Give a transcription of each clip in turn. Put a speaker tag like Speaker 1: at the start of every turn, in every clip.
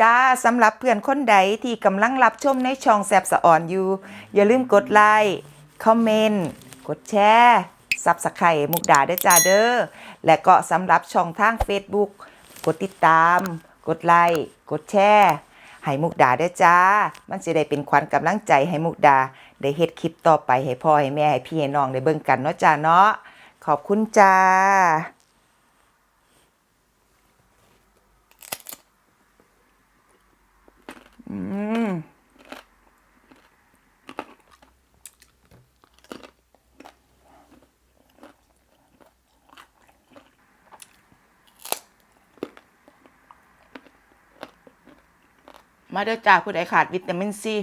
Speaker 1: จ้าสำหรับเพื่อนคนใดที่กำลังรับชมในช่องแซบสะอ่อนอยู่ อย่าลืมกดไลค์คอมเมนต์กดแชร์ซับสไครต์มุกดาด้จ้าเด้อและก็สำหรับช่องทาง Facebook กดติดตาม กดไลค์กดแชร์ให้มุกดาด้จ้า มันจะได้เป็นขวัญกำลังใจให้มุกดา ได้เฮ็ดคลิปต่อไปให้พ่อให้แม่ให้พี่ให้น้องได้เบิ่งกันเนาะจ้าเนาะขอบคุณจ้า อืมมาเด้อจ้าผู้ใดขาดวิตามินซี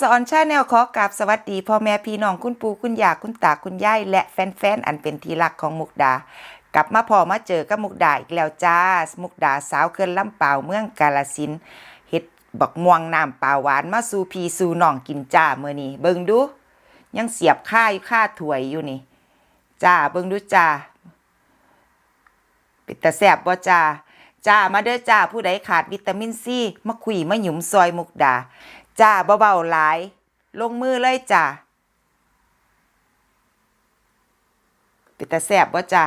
Speaker 1: สออนชาแนลขอกราบสวัสดีพ่อแม่พี่น้องคุณปู่คุณย่าคุณตาคุณยายและแฟนๆ อันเป็นที่รักของมุกดา กลับมาพอมาเจอกับมุกดาอีกแล้วจ้า มุกดาสาวเคินลำเปล่าเมืองกาลสินเฮ็ดบักม่วงน้ำปลาหวานมาสู่พีสู่น้องกินจ้าเมื้อนี้เบิ่งดู ยังเสียบค่าอยู่ค่าถวยอยู่นี่จ้าเบิ่งดูจ้าเป็นตาแซ่บบ่จ้าจ้ามาเด้อจ้าผู้ใดขาดวิตามินซีมาคุยมาหยุมซอยมุกดา จ้าเบาๆหลาย ลงมือเลยจ้าเป็นตาแสบว่าจ้า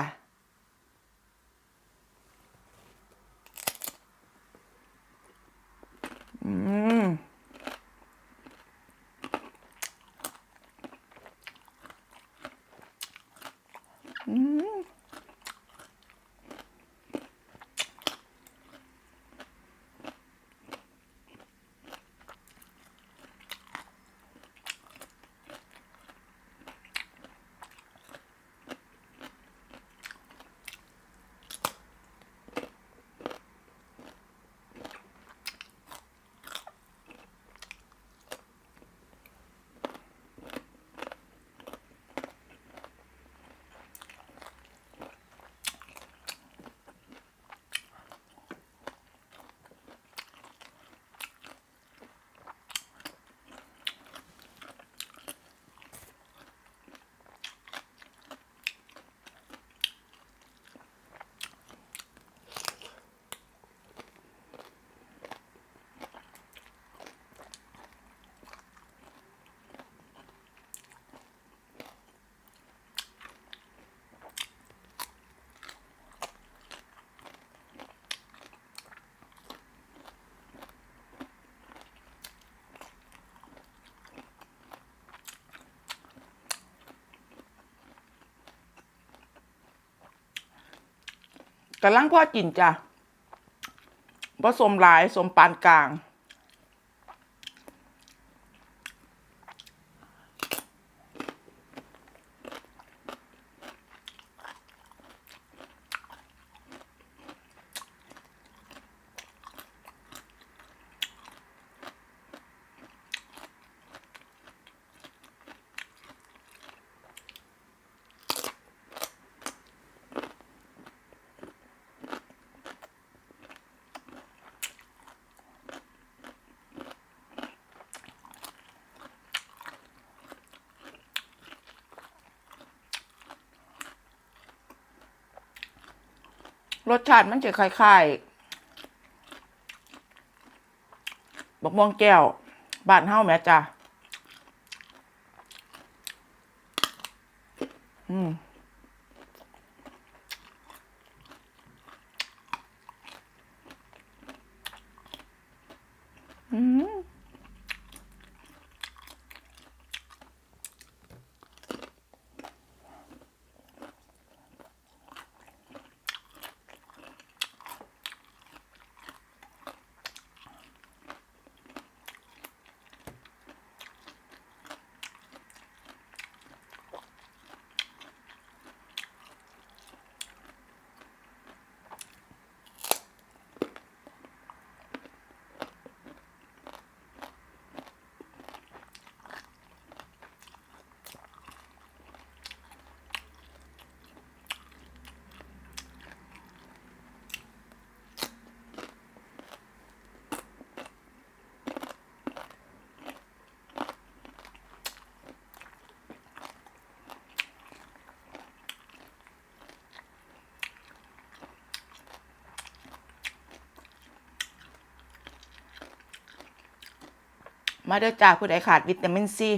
Speaker 1: อืม อืม กำลังพ่อกินจ้ะผสมหลายสมปานกลาง รสชาติมันจะคล้ายๆบักม่วงแก้วบ้านเฮาแม่จ้าอืม อืม มาเด้อจ้าผู้ใดขาดวิตามินซี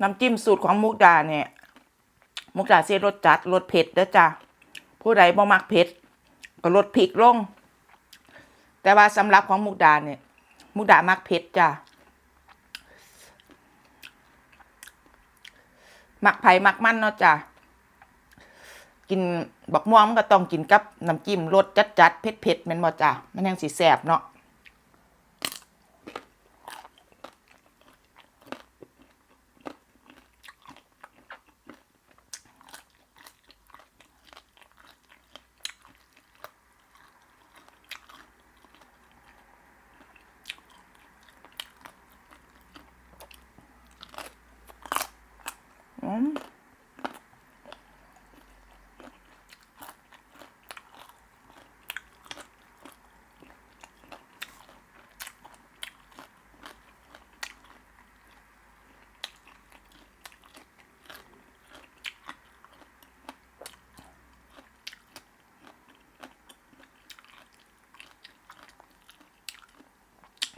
Speaker 1: น้ำจิ้มสูตรของมุกดาเนี่ย มุกดาเสียรสจัดรสเผ็ดเด้อจ้ะผู้ใดบ่มักเผ็ดก็ลดพริกลง แต่ว่าสำหรับของมุกดาเนี่ย มุกดามักเผ็ดจ้ะมักไผ่มักมันเนาะจ้ะกินบักม่วงมันก็ต้องกินกับน้ำจิ้มรสจัดๆเผ็ดๆแม่นบ่จ้ะมันยังสิแซ่บเนาะ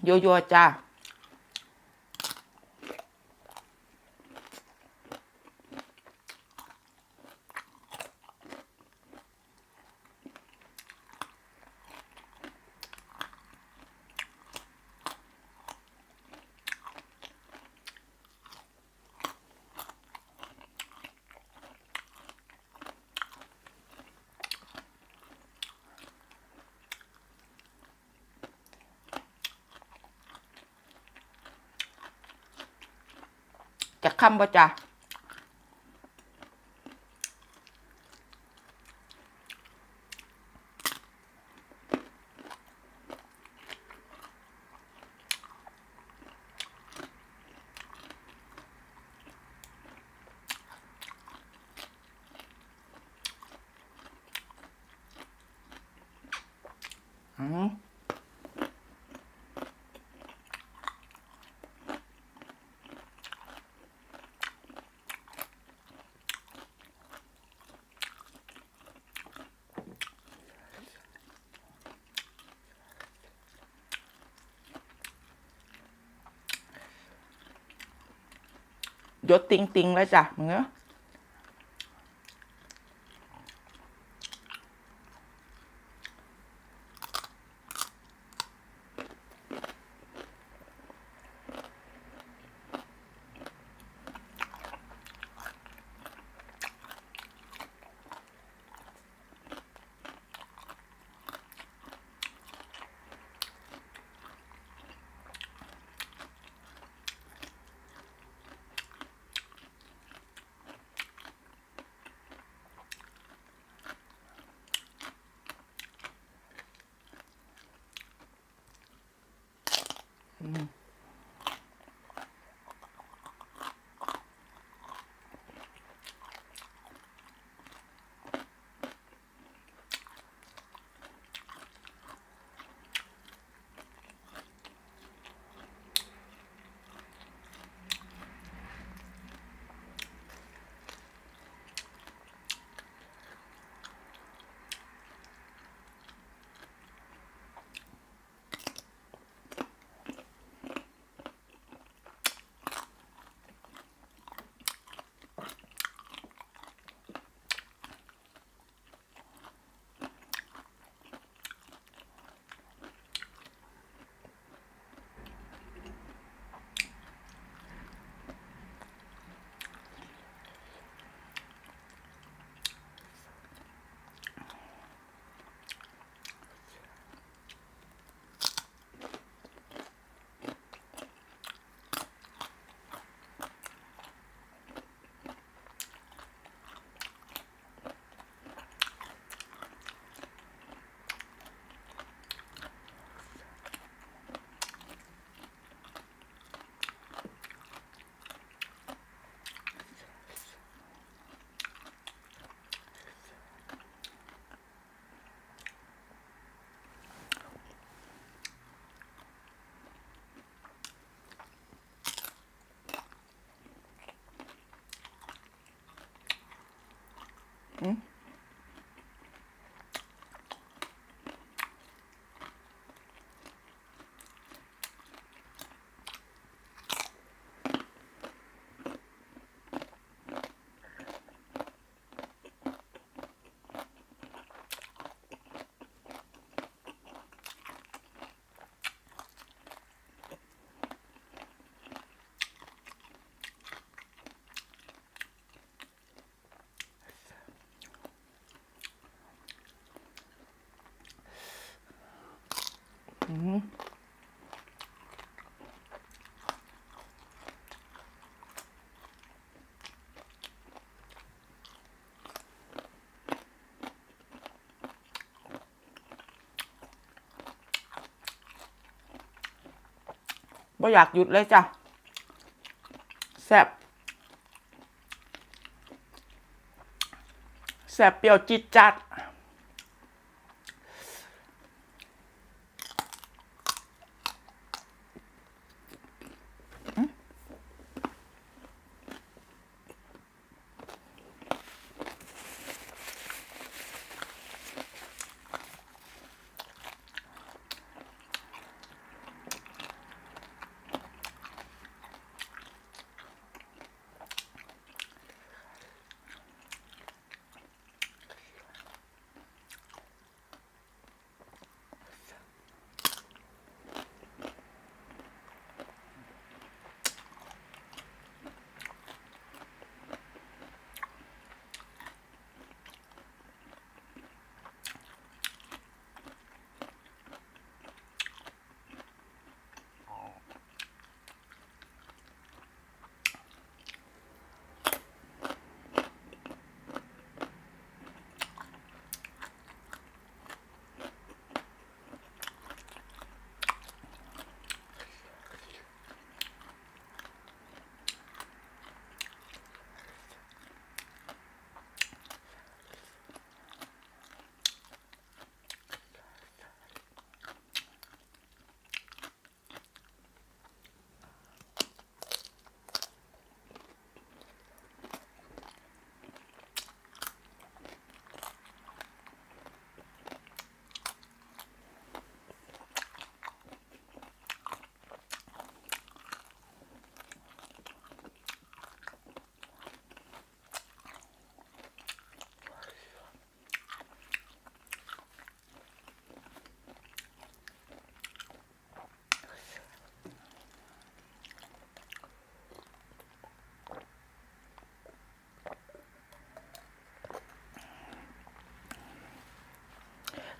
Speaker 1: โยโย่จ้า จะคำบ่จ้ะอืม ยศติงติงแล้วจ้ะมึงเนาะ บ่อยากหยุดเลยจ้ะ แซ่บแซ่บเปรี้ยวจิตจัด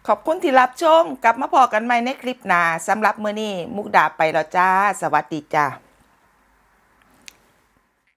Speaker 1: ขอบคุณที่รับชม กลับมาพอกันใหม่ในคลิปหน้าสำหรับมื้อนี้ มุกดาไปแล้วจ้า สวัสดีจ้า